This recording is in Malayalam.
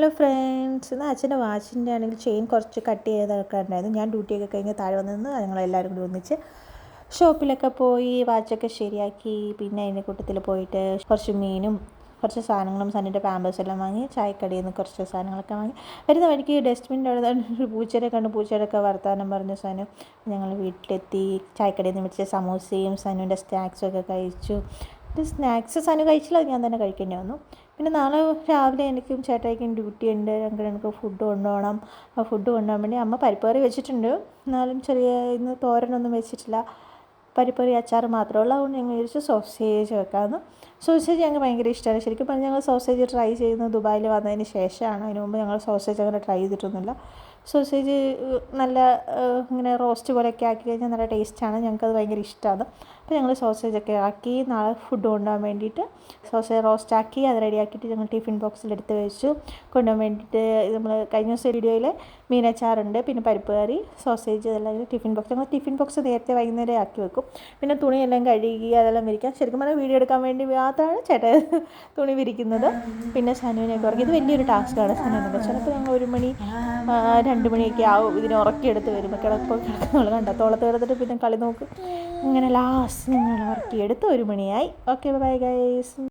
ഹലോ ഫ്രണ്ട്സ് ഇന്ന് അച്ഛന്റെ വാച്ചിന്റെ ആണെങ്കിൽ ചെയിൻ കുറച്ച് കട്ട് ചെയ്തൊക്കെ ഉണ്ടായിരുന്നു ഞാൻ ഡ്യൂട്ടിയൊക്കെ കഴിഞ്ഞ് താഴെ വന്നിരുന്നു ഞങ്ങളെല്ലാവരും കൂടി ഒന്നിച്ച് ഷോപ്പിലൊക്കെ പോയി വാച്ചൊക്കെ ശരിയാക്കി പിന്നെ അതിന്റെ കൂട്ടത്തിൽ പോയിട്ട് കുറച്ച് മീനും കുറച്ച് സാധനങ്ങളും സണ്ണിന്റെ പാമ്പേഴ്സ് എല്ലാം വാങ്ങി ചായക്കടിയിൽ നിന്ന് കുറച്ച് സാധനങ്ങളൊക്കെ വാങ്ങി. വരുന്ന വഴിക്ക് ഡസ്റ്റ്ബിന്റെ അവിടെ ഒരു പൂച്ചയുടെ കണ്ട് പൂച്ചയുടെയൊക്കെ വർത്തമാനം പറഞ്ഞ സാധനം ഞങ്ങൾ വീട്ടിലെത്തി. ചായക്കടയിൽ നിന്ന് മേടിച്ച സമൂസയും സനുവിന്റെ സ്നാക്സും ഒക്കെ കഴിച്ചു. സ്നാക്സ് സനു കഴിച്ചില്ല ഞാൻ തന്നെ കഴിക്കേണ്ടി വന്നു. പിന്നെ നാളെ രാവിലെ എനിക്കും ചേട്ടായിക്കും ഡ്യൂട്ടി ഉണ്ട്. ഞങ്ങൾക്ക് ഞങ്ങൾക്ക് ഫുഡ് കൊണ്ടുപോകണം. ആ ഫുഡ് കൊണ്ടുപോകാൻ വേണ്ടി അമ്മ പരിപ്പ് കറി വെച്ചിട്ടുണ്ട്. എന്നാലും ചെറിയ ഇന്ന് തോരനൊന്നും വെച്ചിട്ടില്ല. പരിപ്പ് കറി അച്ചാർ മാത്രമേ ഉള്ളൂ അതുകൊണ്ട് ഞങ്ങൾ വിചാരിച്ചു സോസേജ് വെക്കാമെന്ന് സോസേജ് ഞങ്ങൾക്ക് ഭയങ്കര ഇഷ്ടമാണ് ശരിക്കും പറഞ്ഞാൽ ഞങ്ങൾ സോസേജ് ട്രൈ ചെയ്യുന്നത് ദുബായിൽ വന്നതിന് ശേഷമാണ്. അതിന് മുമ്പ് ഞങ്ങൾ സോസേജ് അങ്ങനെ ട്രൈ ചെയ്തിട്ടൊന്നുമില്ല. സോസേജ് നല്ല ഇങ്ങനെ റോസ്റ്റ് പോലെയൊക്കെ ആക്കി കഴിഞ്ഞാൽ നല്ല ടേസ്റ്റാണ് ഞങ്ങൾക്കത് ഭയങ്കര ഇഷ്ടമാണ് അപ്പോൾ ഞങ്ങൾ സോസേജ് ഒക്കെ ആക്കി നാളെ ഫുഡ് കൊണ്ടുപോകാൻ വേണ്ടിയിട്ട് സോസേജ് റോസ്റ്റ് ആക്കി അത് റെഡിയാക്കിയിട്ട് ഞങ്ങൾ ടിഫിൻ ബോക്സിൽ എടുത്ത് വെച്ചു. കൊണ്ടുപോകാൻ വേണ്ടിയിട്ട് നമ്മൾ കഴിഞ്ഞ ദിവസം വീഡിയോയിൽ മീനച്ചാറുണ്ട് പിന്നെ പരിപ്പ് കറി സോസേജ് ഇതെല്ലാം ടിഫിൻ ബോക്സ് ഞങ്ങൾ ടിഫിൻ ബോക്സ് നേരത്തെ വൈകുന്നേരം ആക്കി വെക്കും. പിന്നെ തുണിയെല്ലാം കഴുകി അതെല്ലാം വിരിക്കാം. ശരിക്കും പറഞ്ഞാൽ വീഡിയോ എടുക്കാൻ വേണ്ടി മാത്രമാണ് ചേട്ടൻ തുണി വിരിക്കുന്നത്. പിന്നെ സനുവിനെയൊക്കെ ഉറക്കി. ഇത് വലിയൊരു ടാസ്ക്കാണ് സനുവിനൊക്കെ ചിലപ്പോൾ ഞങ്ങൾ ഒരു മണി രണ്ട് മണിയൊക്കെ ആവും ഇതിനെ ഉറക്കിയെടുത്ത് വരുമ്പോൾ കിടപ്പോൾ കിടക്കുമ്പോൾ കണ്ട തോളത്ത് കിടന്നിട്ട് പിന്നെ കളി നോക്കും. അങ്ങനെ ലാസ്റ്റ് ഞങ്ങൾ ഉറക്കിയെടുത്ത് ഒരു മണിയായി. Okay bye guys